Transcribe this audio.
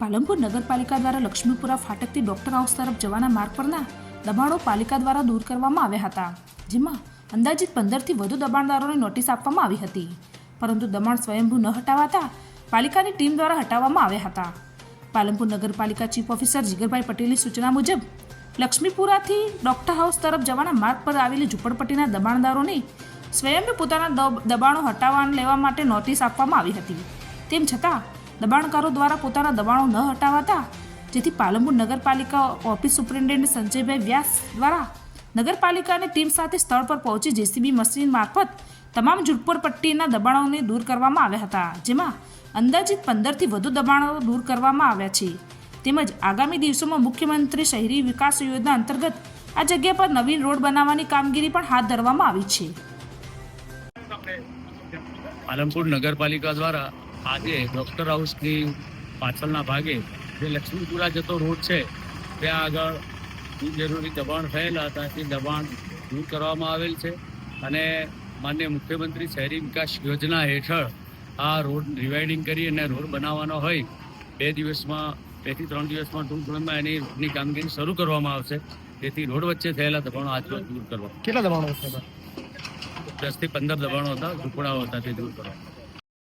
પાલનપુર નગરપાલિકા દ્વારા Laxmipura ફાટકથી doctor house તરફ જવાના માર્ગ પરના દબાણો પાલિકા દ્વારા દૂર કરવામાં આવ્યા હતા, જેમાં અંદાજિત પંદરથી વધુ દબાણદારોને નોટિસ આપવામાં આવી હતી. પરંતુ દબાણ સ્વયંભૂ ન હટાવાતા પાલિકાની ટીમ દ્વારા હટાવવામાં આવ્યા હતા. પાલનપુર નગરપાલિકા ચીફ ઓફિસર જીગરભાઈ પટેલની સૂચના મુજબ, લક્ષ્મીપુરાથી ડોક્ટર હાઉસ તરફ જવાના માર્ગ પર આવેલી ઝૂંપડપટ્ટીના દબાણદારોને સ્વયંભૂ પોતાના દબાણો હટાવવા લેવા માટે નોટિસ આપવામાં આવી હતી. તેમ છતાં દબાણકારો દ્વારા પોતાના દબાણો ન હટાવાતા, જેથી પાલનપુર નગરપાલિકા ઓફિસ સુપ્રિન્ટેન્ડન્ટ સંજયભાઈ વ્યાસ દ્વારા નગરપાલિકાની ટીમ સાથે સ્થળ પર પહોંચી જેસીબી મશીન મારફત તમામ ઝૂંપડપટ્ટીના દબાણોને દૂર કરવામાં આવ્યા હતા, જેમાં અંદાજિત પંદરથી વધુ દબાણો દૂર કરવામાં આવ્યા છે. તેમજ આગામી દિવસોમાં મુખ્યમંત્રી શહેરી વિકાસ યોજના અંતર્ગત આ જગ્યા પર નવીન રોડ બનાવવાની કામગીરી પણ હાથ ધરવામાં આવી છે. પાલનપુર નગરપાલિકા દ્વારા આજે ડોક્ટર હાઉસની પાછળના ભાગે જે લક્ષ્મીપુરા જતો રોડ છે ત્યાં આગળ જરૂરી દબાણ થયેલા હતા તે દબાણ દૂર કરવામાં આવેલ છે. અને માન્ય મુખ્યમંત્રી શહેરી વિકાસ યોજના હેઠળ આ રોડ રિવાઇડિંગ કરી અને રોડ બનાવવાનો હોય બે દિવસમાં બેથી ત્રણ દિવસમાં ટૂંક સમયમાં એની રોડની કામગીરી શરૂ કરવામાં આવશે. તેથી રોડ વચ્ચે થયેલા દબાણો આજરોજ દૂર કરવા. કેટલા દબાણો હતા? દસ પંદર દબાણો હતા ઝૂંપડાઓ હતા તે દૂર કરવા.